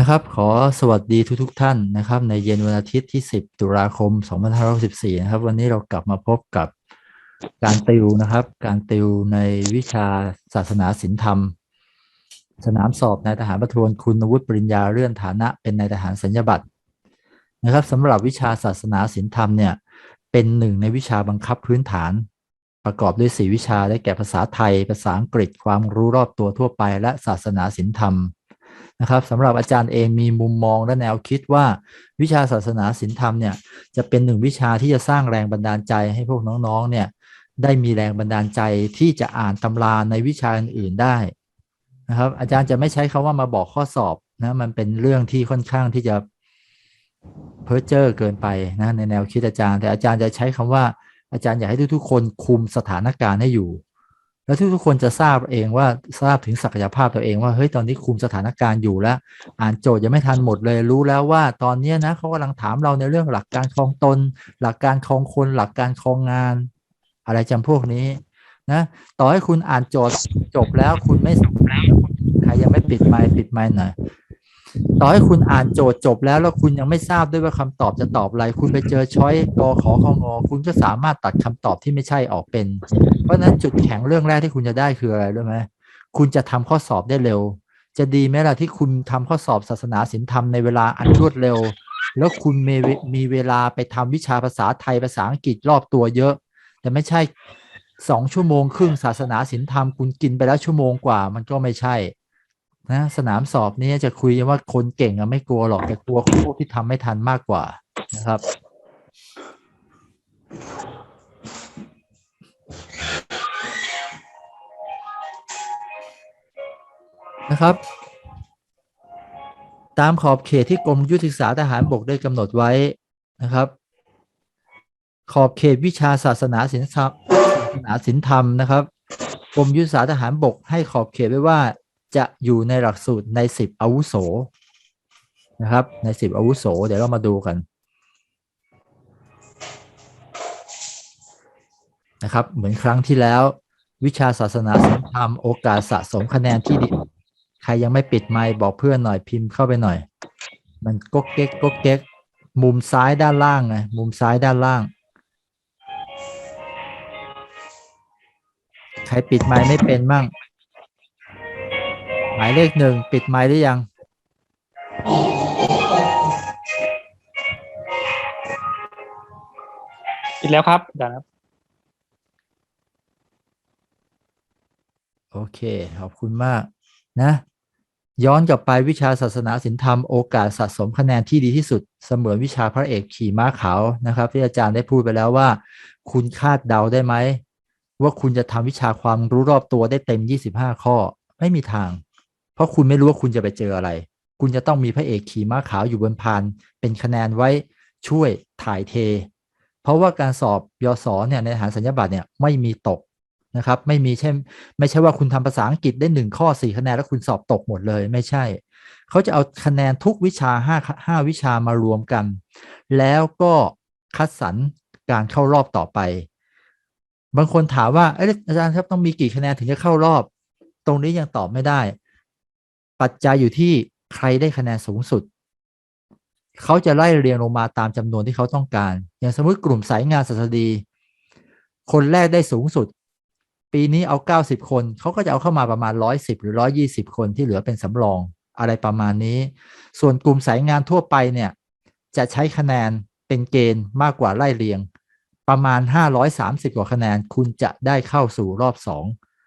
นะครับ ขอสวัสดีทุกทท่านนะครับ ในเย็นวันอาทิตย์ที่ 10 ตุลาคม 2564 นะครับ วันนี้เรากลับมาพบกับการติวนะครับ การติวในวิชาศาสนาศิลธรรม สนามสอบนายทหารประทวนคุณวุฒิปริญญาเลื่อนฐานะเป็นนายทหารสัญญาบัตรนะครับสำหรับวิชาศาสนาศิลธรรมเนี่ยเป็นหนึ่งในวิชาบังคับพื้นฐาน ประกอบด้วยสีวิชาได้แก่ภาษาไทย ภาษาอังกฤษความรู้รอบตัวทั่วไป และศาสนาศิลธรรม นะครับสำหรับอาจารย์เองมีมุมมองและแนวคิดว่าวิชาศาสนาศิลธรรมเนี่ยจะเป็นหนึ่งวิชาที่จะสร้างแรงบันดาลใจให้พวกน้องๆเนี่ยได้มีแรงบันดาลใจที่จะอ่านตำราในวิชาอื่นๆได้นะครับอาจารย์จะไม่ใช้คาว่ามาบอกข้อสอบนะมันเป็นเรื่องที่ค่อนข้างที่จะเพ้อเจ้อเกินไปนะในแนวคิดอาจารย์ แต่อาจารย์จะใช้คำว่าอาจารย์อยากให้ทุกๆคนคุมสถานการณ์ให้อยู่ แล้วทุกๆคนจะทราบเองว่าทราบถึงศักยภาพตัวเองว่าเฮ้ยตอนนี้คุมสถานการณ์อยู่แล้ว อ่านโจทย์ยังไม่ทันหมดเลยรู้แล้วว่าตอนนี้นะเขากำลังถามเราในเรื่องหลักการคลองตน หลักการคลองคน หลักการคลองงาน อะไรจำพวกนี้นะต่อให้คุณอ่านโจทย์จบแล้วคุณไม่ใครยังไม่ปิดไมค์ปิดไมค์หน่อย ต่อให้คุณอ่านโจทย์จบแล้วแล้วคุณยังไม่ทราบด้วยว่าคำตอบจะตอบอะไร คุณไปเจอช้อยกอขอของอคุณก็สามารถตัดคำตอบที่ไม่ใช่ออกเป็น เพราะฉะนั้นจุดแข็งเรื่องแรกที่คุณจะได้คืออะไรรู้ไหมคุณจะทำข้อสอบได้เร็ว จะดีไหมล่ะที่คุณทำข้อสอบศาสนาศิลธรรมในเวลาอันรวดเร็ว แล้วคุณมีมีเวลาไปทำวิชาภาษาไทยภาษาอังกฤษรอบตัวเยอะ แต่ไม่ใช่สองชั่วโมงครึ่งศาสนาศิลธรรมคุณกินไปแล้วชั่วโมงกว่ามันก็ไม่ใช่ นะสนามสอบนี้จะคุยว่าคนเก่งอะไม่กลัวหรอกแต่กลัวพวกที่ทำไม่ทันมากกว่านะครับ นะครับ ตามขอบเขตที่กรมยุทธศึกษาทหารบกได้กำหนดไว้นะครับ ขอบเขตวิชาศาสนาศิลธรรมศาสนาศิลธรรมนะครับกรมยุทธศึกษาทหารบกให้ขอบเขตไว้ว่า จะอยู่ในหลักสูตรในสิบอาวุโสนะครับ ในสิบอาวุโส เดี๋ยวเรามาดูกันนะครับ เหมือนครั้งที่แล้ว วิชาศาสนาสังคมโอกาสสะสมคะแนนที่ดี ใครยังไม่ปิดไมค์บอกเพื่อนหน่อยพิมพ์เข้าไปหน่อย มันก็เก๊กก็เก๊กมุมซ้ายด้านล่างไงมุมซ้ายด้านล่าง ใครปิดไมค์ไม่เป็นมั่ง มายเลขหนึ่งปิดไมค์หรือยัง ปิดแล้วครับอาจารย์ครับ โอเค ขอบคุณมากนะ ย้อนกลับไปวิชาศาสนาศิลธรรมโอกาสสะสมคะแนนที่ดีที่สุด เสมือนวิชาพระเอกขี่ม้าขาวนะครับ ที่อาจารย์ได้พูดไปแล้วว่า คุณคาดเดาได้ไหม ว่าคุณจะทำวิชาความรู้รอบตัวได้เต็ม 25 ข้อไม่มีทางเพ ราะคุณไม่รู้ว่าคุณจะไปเจออะไร คุณจะต้องมีพระเอกขี่ม้าขาวอยู่บนพานเป็นคะแนนไว้ช่วยถ่ายเท เพราะว่าการสอบยศเนี่ยในฐานสัญญาบัตรเนี่ยไม่มีตกนะครับ ไม่มีเช่นไม่ใช่ว่าคุณทำภาษาอังกฤษได้หนึ่งข้อสี่คะแนนแล้วคุณสอบตกหมดเลยไม่ใช่ เขาจะเอาคะแนนทุกวิชาห้าห้าวิชามารวมกัน แล้วก็คัดสรรการเข้ารอบต่อไป บางคนถามว่าอาจารย์ครับต้องมีกี่คะแนนถึงจะเข้ารอบ ตรงนี้ยังตอบไม่ได้ ปัจจัยอยู่ที่ใครได้คะแนนสูงสุด เขาจะไล่เรียงลงมาตามจำนวนที่เขาต้องการ อย่างสมมติกลุ่มสายงานศาสดี คนแรกได้สูงสุด ปีนี้เอา 90 คน เขาก็จะเอาเข้ามาประมาณ 110 หรือ 120 คนที่เหลือเป็นสำรองอะไรประมาณนี้ ส่วนกลุ่มสายงานทั่วไปเนี่ย จะใช้คะแนนเป็นเกณฑ์มากกว่าไล่เรียง ประมาณ 530 กว่าคะแนน คุณจะได้เข้าสู่รอบ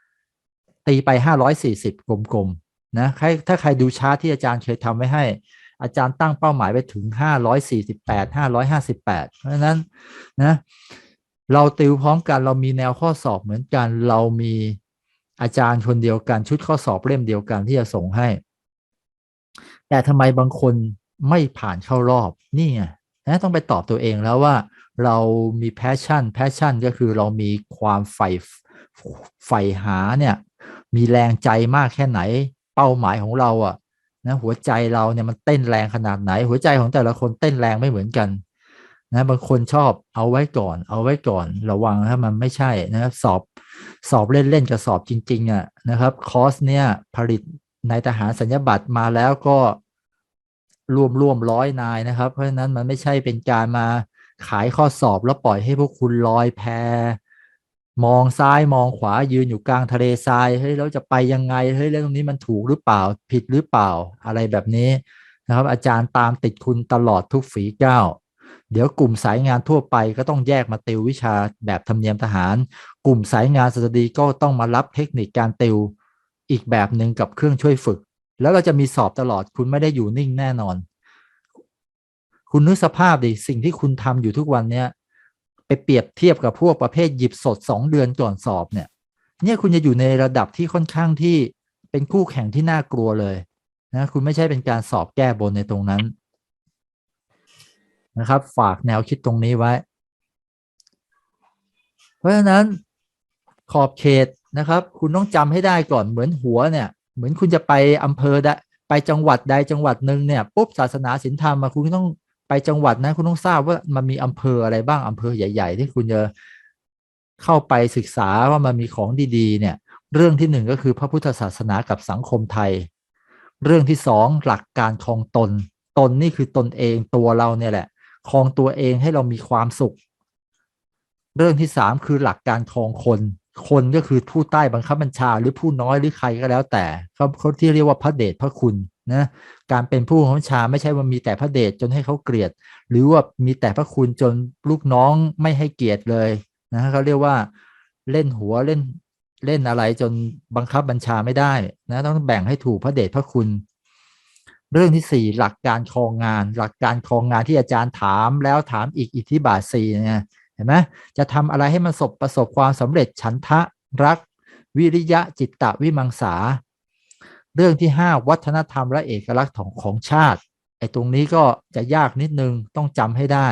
2 ตีไป 540 กลม นะใครถ้าใครดูชาร์ตที่อาจารย์เคยทำไว้ให้ อาจารย์ตั้งเป้าหมายไปถึง 548 558 เพราะฉะนั้นนะเราติวพร้อมกันเรามีแนวข้อสอบเหมือนกัน เรามีอาจารย์คนเดียวกันชุดข้อสอบเล่มเดียวกันที่จะส่งให้ แต่ทำไมบางคนไม่ผ่านเข้ารอบนี่ไงนะต้องไปตอบตัวเองแล้วว่า เรามีแพชชั่นแพชชั่นก็คือเรามีความใฝ่ใฝ่หาเนี่ยมีแรงใจมากแค่ไหน เป้าหมายของเราอะนะหัวใจเราเนี่ยมันเต้นแรงขนาดไหน หัวใจของแต่ละคนเต้นแรงไม่เหมือนกันนะบางคนชอบเอาไว้ก่อน เอาไว้ก่อนระวังถ้ามันไม่ใช่นะครับสอบสอบเล่นๆกับสอบจริงๆอะนะครับคอร์สเนี่ยผลิตในทหารสัญญาบัตรมาแล้วก็รวมรวมร้อยนายนะครับ เพราะฉะนั้นมันไม่ใช่เป็นการมาขายข้อสอบแล้วปล่อยให้พวกคุณลอยแพ มองซ้ายมองขวายืนอยู่กลางทะเลทรายเฮ้ยเราจะไปยังไงเฮ้ยแล้วตรงนี้มันถูกหรือเปล่าผิดหรือเปล่าอะไรแบบนี้นะครับ อาจารย์ตามติดคุณตลอดทุกฝีก้าวเดี๋ยวกลุ่มสายงานทั่วไปก็ต้องแยกมาติววิชาแบบธรรมเนียมทหาร กลุ่มสายงานสตดีก็ต้องมารับเทคนิคการติวอีกแบบหนึ่งกับเครื่องช่วยฝึก แล้วก็จะมีสอบตลอดคุณไม่ได้อยู่นิ่งแน่นอน คุณนึกสภาพดิสิ่งที่คุณทำอยู่ทุกวันเนี้ย ไปเปรียบเทียบกับพวกประเภทหยิบสดสองเดือนก่อนสอบเนี่ย เนี่ยคุณจะอยู่ในระดับที่ค่อนข้างที่เป็นคู่แข่งที่น่ากลัวเลยนะคุณไม่ใช่เป็นการสอบแก้บนในตรงนั้นนะครับ ฝากแนวคิดตรงนี้ไว้ เพราะฉะนั้นขอบเขตนะครับ คุณต้องจำให้ได้ก่อนเหมือนหัวเนี่ย เหมือนคุณจะไปอำเภอได้ไปจังหวัดใดจังหวัดหนึ่งเนี่ยปุ๊บศาสนาศิลธรรมมาคุณต้อง จังหวัดนะคุณต้องทราบว่ามันมีอำเภออะไรบ้างอำเภอใหญ่ ๆ ที่คุณจะเข้าไปศึกษาว่ามันมีของดีๆ เนี่ย เรื่องที่หนึ่งก็คือพระพุทธศาสนากับสังคมไทย เรื่องที่สองหลักการคองตน ตนนี่คือตนเองตัวเราเนี่ยแหละคองตัวเองให้เรามีความสุข เรื่องที่สามคือหลักการคองคน คนก็คือผู้ใต้บังคับบัญชาหรือผู้น้อยหรือใครก็แล้วแต่เขาเขาที่เรียกว่าพระเดชพระคุณ นะการเป็นผู้บังคับบัญชาไม่ใช่ว่ามีแต่พระเดชจนให้เขาเกลียด หรือว่ามีแต่พระคุณจนลูกน้องไม่ให้เกียรติเลยนะเขาเรียกว่าเล่นหัวเล่นเล่นอะไรจนบังคับบัญชาไม่ได้นะต้องแบ่งให้ถูกพระเดชพระคุณ เรื่องที่สี่หลักการครองงาน หลักการครองงานที่อาจารย์ถามแล้วถามอีกอิทธิบาทสี่เนี่ยเห็นไหมจะทำอะไรให้มันสบประสบความสำเร็จฉันทะรัก วิริยะจิตตะวิมังสา เรื่องที่ห้าวัฒนธรรมและเอกลักษณ์ของของชาติไอ้ตรงนี้ก็จะยากนิดนึงต้องจำให้ได้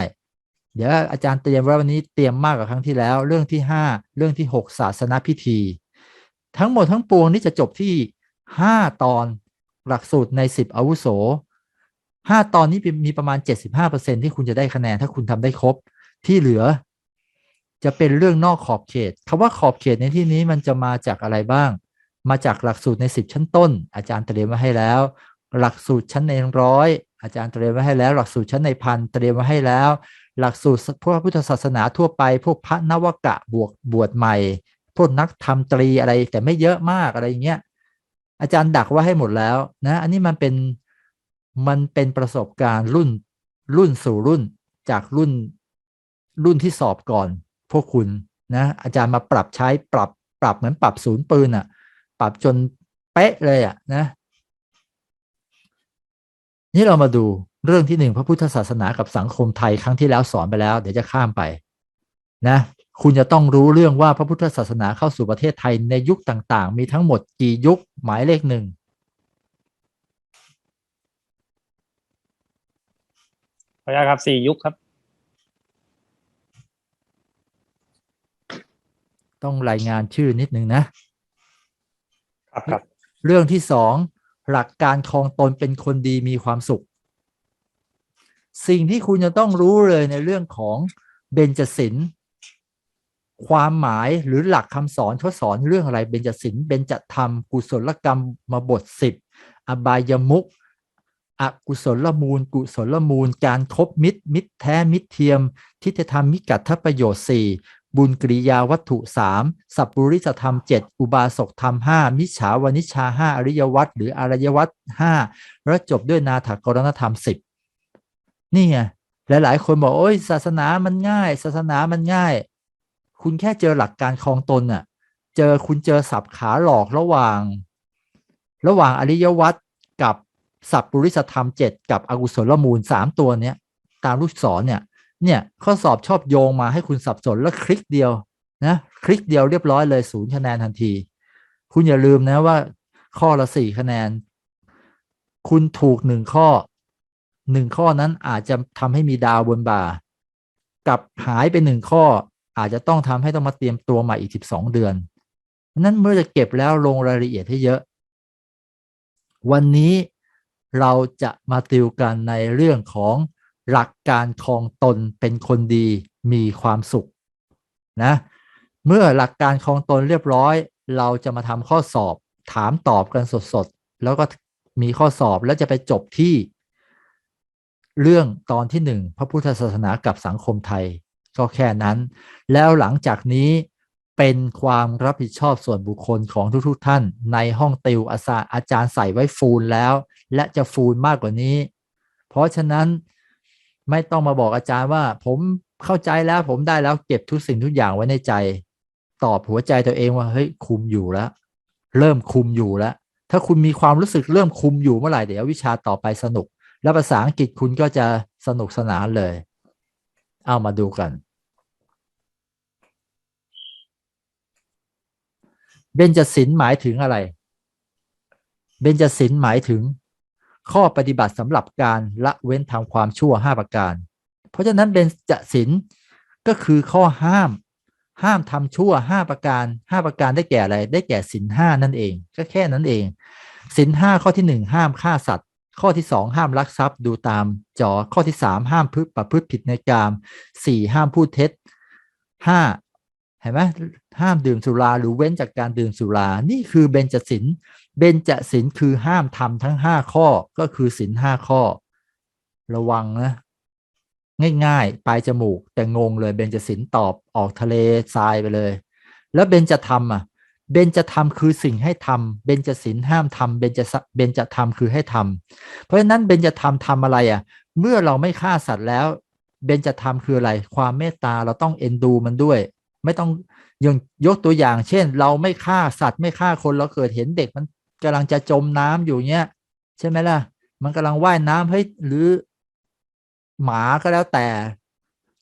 เดี๋ยวอาจารย์เตรียมไว้วันนี้เตรียมมากกว่าครั้งที่แล้ว เรื่องที่ห้าเรื่องที่หกศาสนาพิธี ทั้งหมดทั้งปวงนี้จะจบที่ห้าตอนหลักสูตรในสิบอาวุโสห้าตอนนี้มีประมาณเจ็ดสิบห้าเปอร์เซ็นที่คุณจะได้คะแนนถ้าคุณทำได้ครบที่เหลือ จะเป็นเรื่องนอกขอบเขตคำว่าขอบเขตในที่นี้มันจะมาจากอะไรบ้าง มาจากหลักสูตรในสิบชั้นต้น อาจารย์เตรียมไว้ให้แล้ว หลักสูตรชั้นในร้อยอาจารย์เตรียมไว้ให้แล้ว หลักสูตรชั้นในพันเตรียมไว้ให้แล้ว หลักสูตรพวกพุทธศาสนาทั่วไป พวกพระนวกะบวกบวชใหม่ พวกนักทำตรีอะไรแต่ไม่เยอะมากอะไรอย่างเงี้ยอาจารย์ดักว่าให้หมดแล้วนะอันนี้มันเป็นมันเป็นประสบการณ์รุ่นรุ่นสู่รุ่นจากรุ่นรุ่นที่สอบก่อน พวกคุณนะอาจารย์มาปรับใช้ปรับปรับเหมือนปรับศูนย์ปืนอะ่ะ ปรับจนเป๊ะเลยอะ่ะนะนี่เรามาดูเรื่องที่หนึ่งพระพุทธศาสนากับสังคมไทยครั้งที่แล้วสอนไปแล้ว เดี๋ยวจะข้ามไปนะคุณจะต้องรู้เรื่องว่าพระพุทธศาสนาเข้าสู่ประเทศไทยในยุคต่าง ๆ มีทั้งหมดกี่ยุคหมายเลขหนึ่งขออนุญาตครับสี่ยุคครับ ต้องรายงานชื่อนิดนึงนะ ครับครับ เรื่องที่สองหลักการครองตนเป็นคนดีมีความสุข สิ่งที่คุณจะต้องรู้เลยในเรื่องของเบญจศิลป์ความหมายหรือหลักคำสอนเขาสอนเรื่องอะไรเบญจศิลป์เบญจธรรม กุศลกรรมมาบทสิบอบายมุกอกุศลมูล กุศลมูล การคบมิตร มิตรแท้มิตรเทียม ทิฏฐธรรมมิกัตถประโยชน์สี่ บุญกริยาวัตถุสามสัพปุริสธรรมเจ็ดอุบาสกธรรมห้ามิจฉาวนิชาห้าอริยวัตรหรืออารยวัตรห้าแล้วจบด้วยนาถกรณธรรมสิบนี่ไงหลายๆ คนบอกโอ้ยศาสนามันง่าย ศาสนามันง่าย คุณแค่เจอหลักการคลองตนน่ะ เจอคุณเจอสับขาหลอกระหว่าง ระหว่างอริยวัตรกับสัพปุริสธรรมเจ็ดกับอกุศลมูลสามตัวเนี้ยตามลูกศรเนี่ย เนี่ยข้อสอบชอบโยงมาให้คุณสับสนแล้วคลิกเดียวนะคลิกเดียวเรียบร้อยเลยศูนย์คะแนนทันที คุณอย่าลืมนะว่า ข้อละสี่คะแนน คุณถูกหนึ่งข้อหนึ่งข้อนั้นอาจจะทำให้มีดาวบนบ่ากับหายไปหนึ่งข้อ อาจจะต้องทำให้ต้องมาเตรียมตัวใหม่อีกสิบสองเดือนนั้นเมื่อจะเก็บแล้วลงรายละเอียดให้เยอะ วันนี้เราจะมาติวกันในเรื่องของ หลักการคลองตนเป็นคนดีมีความสุขนะเมื่อหลักการคลองตนเรียบร้อย เราจะมาทำข้อสอบถามตอบกันสดๆ แล้วก็มีข้อสอบแล้วจะไปจบที่ เรื่องตอนที่หนึ่งพระพุทธศาสนากับสังคมไทย ก็แค่นั้น แล้วหลังจากนี้เป็นความรับผิดชอบส่วนบุคคลของทุกๆทท่าน ในห้องติวอาจารย์อาจารย์ใส่ไว้ฟูลแล้ว และจะฟูลมากกว่านี้ เพราะฉะนั้น ไม่ต้องมาบอกอาจารย์ว่า ผมเข้าใจแล้วผมได้แล้วเก็บทุกสิ่งทุกอย่างไว้ในใจ ตอบหัวใจตัวเองว่าเฮ้ยคุมอยู่แล้ว เริ่มคุมอยู่แล้ว ถ้าคุณมีความรู้สึกเริ่มคุมอยู่เมื่อไหร่เดี๋ยววิชาต่อไปสนุก แล้วภาษาอังกฤษคุณก็จะสนุกสนานเลย เอามาดูกันเบญจศิลป์หมายถึงอะไร เบญจศิลป์หมายถึง ข้อปฏิบัติสำหรับการละเว้นทำความชั่วห้าประการ เพราะฉะนั้นเบญจศิลป์ก็คือข้อห้าม ห้ามทำชั่วห้าประการห้าประการได้แก่อะไร ได้แก่ศิลห้านั่นเอง ก็แค่นั้นเองศิลห้าข้อที่หนึ่งห้ามฆ่าสัตว์ ข้อที่สองห้ามลักทรัพย์ดูตามจอข้อที่สามห้ามพฤประพฤติผิดในกามสี่ห้ามพูดเท็จห้าเห็นไหมห้ามดื่มสุราหรือเว้นจากการดื่มสุรา นี่คือเบญจศิลป์ เบญจศิลคือห้ามทำทั้งห้าข้อก็คือศิลห้าข้อ ระวังนะง่ายๆ ปลายจมูก แต่งงเลยเบญจศิลตอบออกทะเลทรายไปเลย แล้วเบญจธรรมอะเบญจธรรมคือสิ่งให้ทำเบญจศิลห้ามทำเบญจะเบญจธรรมคือให้ทำเพราะฉะนั้นเบญจธรรมทำอะไรอะ เมื่อเราไม่ฆ่าสัตว์แล้ว เบญจธรรมคืออะไร ความเมตตาเราต้องเอ็นดูมันด้วย ไม่ต้องยังยกตัวอย่าง เช่น เราไม่ฆ่าสัตว์ไม่ฆ่าคนเราเกิดเห็นเด็กมัน กำลังจะจมน้ำอยู่เนี้ยใช่ไหมล่ะ มันกำลังว่ายน้ำเฮ้ยหรือ หมาก็แล้วแต่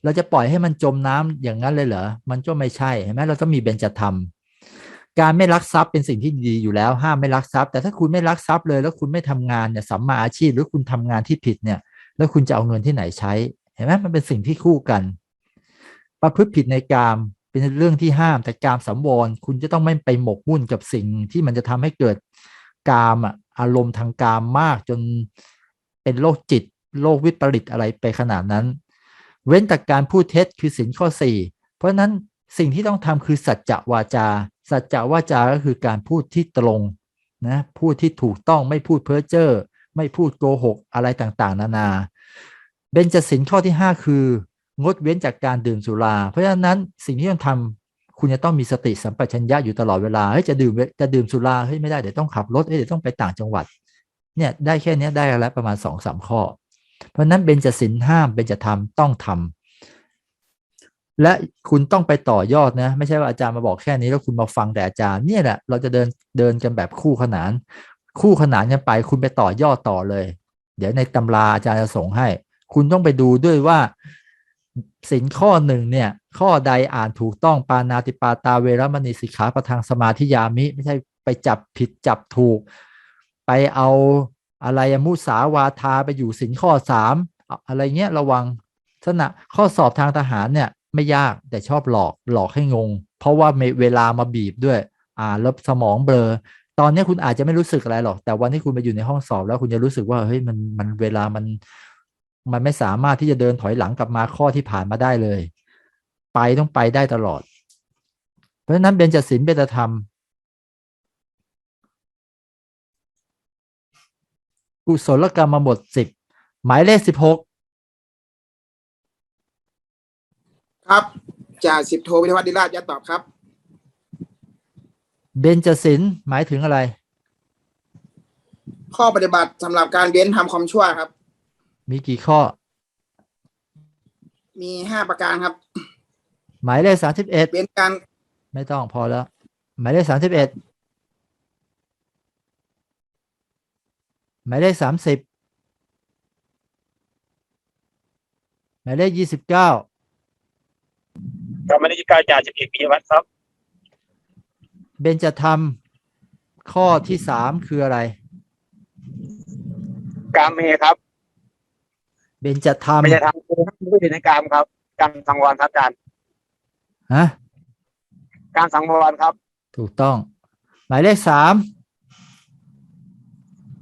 เราจะปล่อยให้มันจมน้ำอย่างนั้นเลยเหรอมันก็ไม่ใช่เห็นไหมเราต้องมีเบญจธรรมการไม่ลักทรัพย์เป็นสิ่งที่ดีอยู่แล้ว ห้ามไม่ลักทรัพย์ แต่ถ้าคุณไม่ลักทรัพย์เลยแล้วคุณไม่ทำงานเนี่ยสัมมาอาชีพ หรือคุณทำงานที่ผิดเนี่ย แล้วคุณจะเอาเงินที่ไหนใช้ เห็นไหมมันเป็นสิ่งที่คู่กัน ประพฤติผิดในกาม เป็นเรื่องที่ห้ามแต่กามสัมวรคุณจะต้องไม่ไปหมกมุ่นกับสิ่งที่มันจะทำให้เกิดกามอะอารมณ์ทางกามมากจนเป็นโรคจิตโรควิปริตอะไรไปขนาดนั้น เว้นจากการพูดเท็จคือสินข้อสี่เพราะนั้นสิ่งที่ต้องทำคือสัจจะวาจา สัจจะวาจาก็คือการพูดที่ตรงนะพูดที่ถูกต้องไม่พูดเพ้อเจ้อไม่พูดโกหกอะไรต่างๆ นานาเบญจศิลข้อที่ 5 คือ งดเว้นจากการดื่มสุรา เพราะฉะนั้นสิ่งที่ต้องทำคุณจะต้องมีสติสัมปชัญญะอยู่ตลอดเวลาเฮ้ยจะดื่มจะดื่มสุราเฮ้ยไม่ได้เดี๋ยวต้องขับรถเฮ้ยเดี๋ยวต้องไปต่างจังหวัดเนี่ยได้แค่นี้ได้แล้วประมาณสองสามข้อ เพราะนั้นเบญจศีลห้ามเบญจธรรมต้องทำและคุณต้องไปต่อยอดนะ ไม่ใช่ว่าอาจารย์มาบอกแค่นี้แล้วคุณมาฟังแต่อาจารย์เนี่ยแหละเราจะเดินเดินกันแบบคู่ขนาน คู่ขนานกันไป คุณไปต่อยอดต่อเลย เดี๋ยวในตำราอาจารย์จะส่งให้ คุณต้องไปดูด้วยว่า สินข้อหนึ่งเนี่ย ข้อใดอ่านถูกต้องปานาติปาตาเวรมณีสิกขาประทางสมาธิยามิ ไม่ใช่ไปจับผิดจับถูก ไปเอาอะไรมุสาวาทาไปอยู่สินข้อสามอะไรเงี้ยระวังสนะข้อสอบทางทหารเนี่ยไม่ยากแต่ชอบหลอกหลอกให้งง เพราะว่าเวลามาบีบด้วย อ่านแล้วสมองเบลอ ตอนนี้คุณอาจจะไม่รู้สึกอะไรหรอก แต่วันที่คุณไปอยู่ในห้องสอบแล้วคุณจะรู้สึกว่าเฮ้ยมันมันเวลามัน มันไม่สามารถที่จะเดินถอยหลังกลับมาข้อที่ผ่านมาได้เลย ไปต้องไปได้ตลอด เพราะฉะนั้นเบญจศีลเบญจธรรมกุศลกรรมบทสิบหมายเลขสิบหกครับจ่าสิบโทวิทยาวัฒน์ดิราชยัดตอบครับเบญจศีลหมายถึงอะไร ข้อปฏิบัติสำหรับการเว้นทำความชั่วครับ มีกี่ข้อ มีห้าประการครับ หมายเลขสามสิบเอ็ดเว้นการไม่ต้องพอแล้ว หมายเลขสามสิบเอ็ดหมายเลขสามสิบหมายเลขยี่สิบเก้าครับไม่ได้ยิการจ่าสิบเอกปิยวัฒน์ครับ เบญจธรรม ข้อที่สามคืออะไร กามเมครับ เบญจธรรมไม่ใช่ทำผู้ผิดในกามครับการสังวรครับอาจารย์ฮะการสังวรครับ ถูกต้อง หมายเลขสาม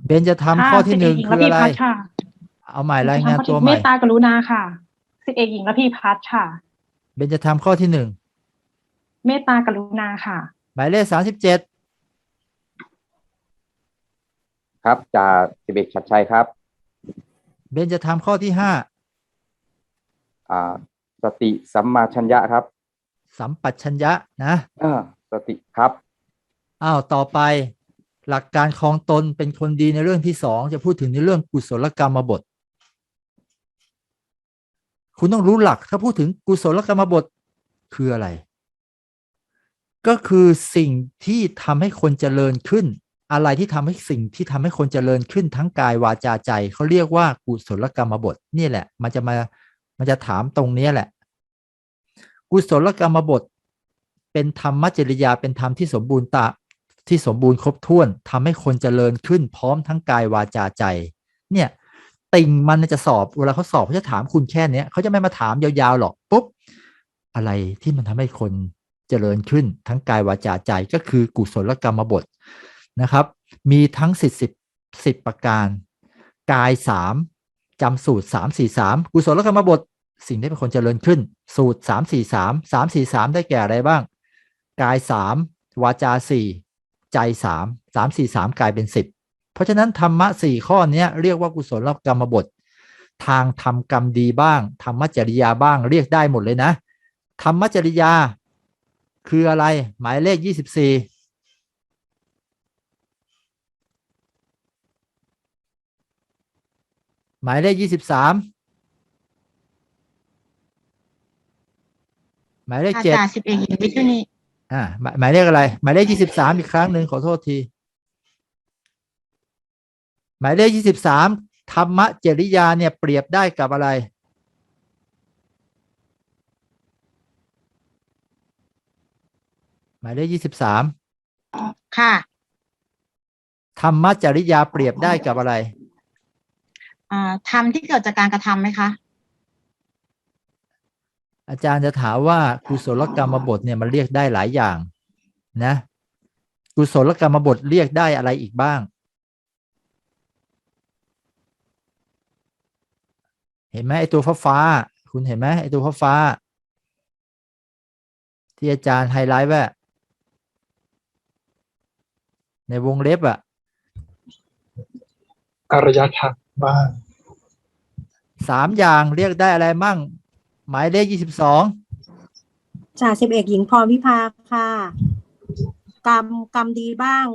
เบญจธรรมค่ะข้อที่หนึ่งสิบเกคืออะไรหญิงระพีพัฒน์ค่ะเอาใหม่รายงานสิบเอกตัวหญิใหเมม่ตตากรุณาค่ะสิบเอกหญิงระพีพัฒน์ค่ะ เบญจธรรมข้อที่หนึ่งเมตตากรุณาค่ะ หมายเลขสามสิบเจ็ดครับจ่าสิบเอกชัดชัยครับ เบญจธรรมข้อที่ห้าอ่า สติสัมมาชัญญะครับ สัมปัชัญญะนะอ่าสติครับอ้าวต่อไป หลักการครองตนเป็นคนดีในเรื่องที่สองจะพูดถึงในเรื่องกุศลกรรมบท คุณต้องรู้หลักถ้าพูดถึงกุศลกรรมบทคืออะไร ก็คือสิ่งที่ทำให้คนเจริญขึ้น อะไรที่ทำให้สิ่งที่ทำให้คนเจริญขึ้นทั้งกายวาจาใจเขาเรียกว่ากุศลกรรมบทนี่แหละ มันจะมามันจะถามตรงเนี้แหละ กุศลกรรมบท เป็นธรรมจริยาเป็นธรรมที่สมบูรณ์ตาที่สมบูรณ์ครบถ้วนทำให้คนเจริญขึ้นพร้อมทั้งกายวาจาใจ เนี่ยติ่งมันจะสอบเวลาเขาสอบเขาจะถามคุณแค่เนี้ยเขาจะไม่มาถามยาวๆหรอกปุ๊บอะไรที่มันทำให้คนเจริญขึ้นทั้งกายวาจาใจก็คือกุศลกรรมบท นะครับ มีทั้งสิบสิบสิบประการ กายสามจำสูตรสามสี่สามกุศลกรรมบท สิ่งที่เป็นคนเจริญขึ้น สูตรสามสี่สามสามสี่สามได้แก่อะไรบ้าง กายสามวาจาสี่ใจสามสามสี่สามกลายเป็นสิบเพราะฉะนั้นธรรมะสี่ข้อนี้เรียกว่ากุศลกรรมบท ทางทำกรรมดีบ้างธรรมจริยาบ้างเรียกได้หมดเลยนะ ธรรมจริยา คืออะไรหมายเลขยี่สิบสี่ หมายเลขยี่สิบสามหมายเลขอาเจ็ดจารย์สิบเอกหญิงวิทุนีอ่าหมายหมายเลขอะไร หมายเลขยี่สิบสามอีกครั้งหนึ่งขอโทษที หมายเลขยี่สิบสามธรรมจริยาเนี่ยเปรียบได้กับอะไร หมายเลขยี่สิบสามค่ะ ธรรมจริยาเปรียบได้กับอะไร อ่าทำที่เกิดจากการกระทำไหมคะ อาจารย์จะถามว่ากุศลกรรมบทเนี่ยมันเรียกได้หลายอย่างนะ กุศลกรรมบทเรียกได้อะไรอีกบ้าง เห็นไหมไอตัวฟ้าฟ้าๆคุณเห็นไหมไอตัวฟ้าฟ้าๆที่อาจารย์ไฮไลท์ไว้อะในวงเล็บอะอารยธรรม บ้างสามอย่างเรียกได้อะไรมั่ง หมายเลขยี่สิบสองจ่าสิบเอกหญิงพรพิพาค่ะ กรรมกรรมดีบ้าง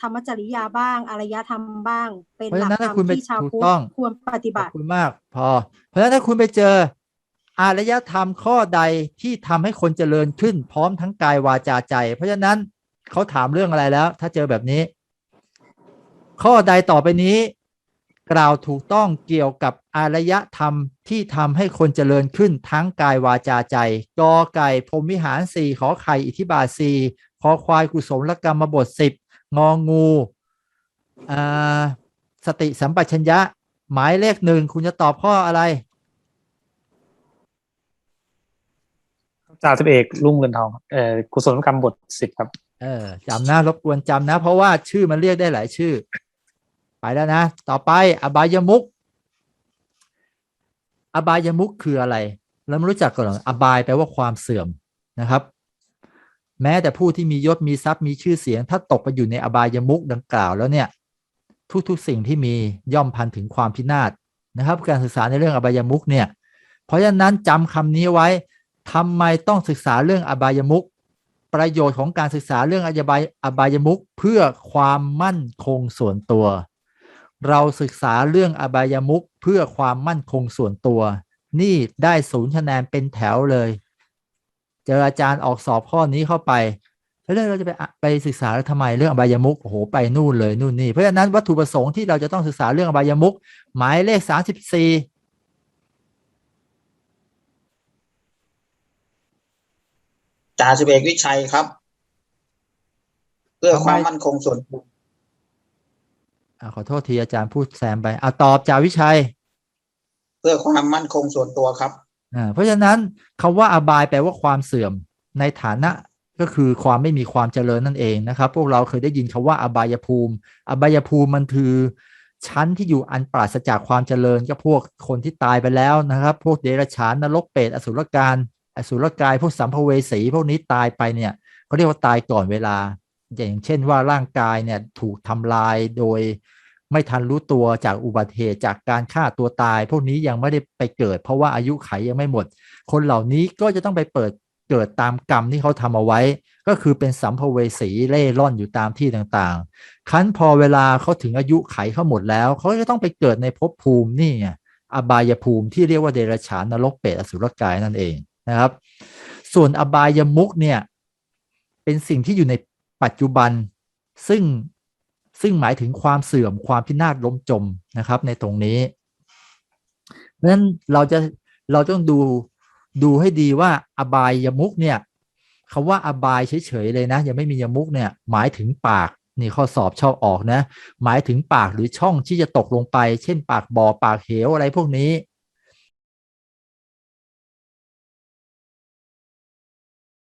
ธรรมจริยาบ้างอารยธรรมบ้าง เป็นเพราะหฉะลักนั้นธรถ้ารคุณมไปที่ชาวถูกพุทธต้องควรปฏิขบัอบติคุณมาก พอ เพราะฉะนั้นถ้าคุณไปเจอ อารยธรรมข้อใดที่ทำให้คนเจริญขึ้น พร้อมทั้งกายวาจาใจ เพราะฉะนั้นเขาถามเรื่องอะไรแล้ว ถ้าเจอแบบนี้ ข้อใดต่อไปนี้ กล่าวถูกต้องเกี่ยวกับอารยธรรมที่ทำให้คนเจริญขึ้นทั้งกายวาจาใจกอไก่พรหมวิหารสี่ขอไข่อิทธิบาทสี่ขอควายกุศลกรรมบทสิบงองูอ่าสติสัมปชัญญะ หมายเลขหนึ่งคุณจะตอบข้ออะไรจ่าสิบเอกรุ่งเรืองทองเอ่อกุศลกรรมบทสิบครับ เออจำนะรบกวนจำนะ เพราะว่าชื่อมันเรียกได้หลายชื่อ ไปแล้วนะ ต่อไปอบายมุกอบายมุกคืออะไร เราไม่รู้จักก่อนหรออบายแปลว่าความเสื่อมนะครับ แม้แต่ผู้ที่มียศมีทรัพย์มีชื่อเสียง ถ้าตกไปอยู่ในอบายมุกดังกล่าวแล้วเนี่ย ทุกๆสิ่งที่มีย่อมพันถึงความพินาศนะครับ การศึกษาในเรื่องอบายมุกเนี่ย เพราะฉะนั้นจำคำนี้ไว้ทำไมต้องศึกษาเรื่องอบายมุกประโยชน์ของการศึกษาเรื่องอบายอบายมุกเพื่อความมั่นคงส่วนตัว เราศึกษาเรื่องอบายมุกเพื่อความมั่นคงส่วนตัว นี่ได้ศูนย์คะแนนเป็นแถวเลย เจออาจารย์ออกสอบข้อนี้เข้าไปแล้วเราจะไปอะไปศึกษาแล้วทำไมเรื่องอบายมุกโอ้โหไปนู่นเลยนู่นนี่เพราะฉะนั้นวัตถุประสงค์ที่เราจะต้องศึกษาเรื่องอบายมุกหมายเลขสามสิบสี่จ่าสิบเอกวิชัยครับ เพื่อความมั่นคงส่วนตัว อะขอโทษทีอาจารย์พูดแซมไปอะตอบจากวิชัย เพื่อความมั่นคงส่วนตัวครับอ่าเพราะฉะนั้นคำว่าอบายแปลว่าความเสื่อมในฐานะก็คือความไม่มีความเจริญนั่นเองนะครับ พวกเราเคยได้ยินคำว่าอบายภูมิ อบายภูมิมันคือชั้นที่อยู่อันปราศจากความเจริญก็พวกคนที่ตายไปแล้วนะครับ พวกเดรัจฉานนรกเปรตอสุรกายอสุรกาย พวกสัมภเวสี พวกนี้ตายไปเนี่ยเขาเรียกว่าตายก่อนเวลา อย่างเช่นว่าร่างกายเนี่ยถูกทำลายโดยไม่ทันรู้ตัวจากอุบัติเหตุจากการฆ่าตัวตาย พวกนี้ยังไม่ได้ไปเกิด เพราะว่าอายุไขยังไม่หมด คนเหล่านี้ก็จะต้องไปเปิดเกิดตามกรรมที่เขาทำเอาไว้ ก็คือเป็นสัมภเวสีเล่ร่อนอยู่ตามที่ต่างๆ คันพอเวลาเขาถึงอายุไขเขาหมดแล้ว เขาก็จะต้องไปเกิดในภพภูมินี่ไงอบายภูมิที่เรียกว่าเดรัจฉานนรกเปรตอสุรกายนั่นเองนะครับ ส่วนอบายมุกเนี่ยเป็นสิ่งที่อยู่ใน ปัจจุบัน ซึ่งซึ่งหมายถึงความเสื่อมความพินาศล้มจมนะครับ ในตรงนี้ เพราะฉะนั้นเราจะเราต้องดูดูให้ดีว่าอบายยมุกเนี่ยคำว่าอบายเฉยๆเลยนะ ยังไม่มียมุกเนี่ยหมายถึงปากนี่ข้อสอบชอบออกนะ หมายถึงปากหรือช่องที่จะตกลงไป เช่น ปากบ่อปากเหวอะไรพวกนี้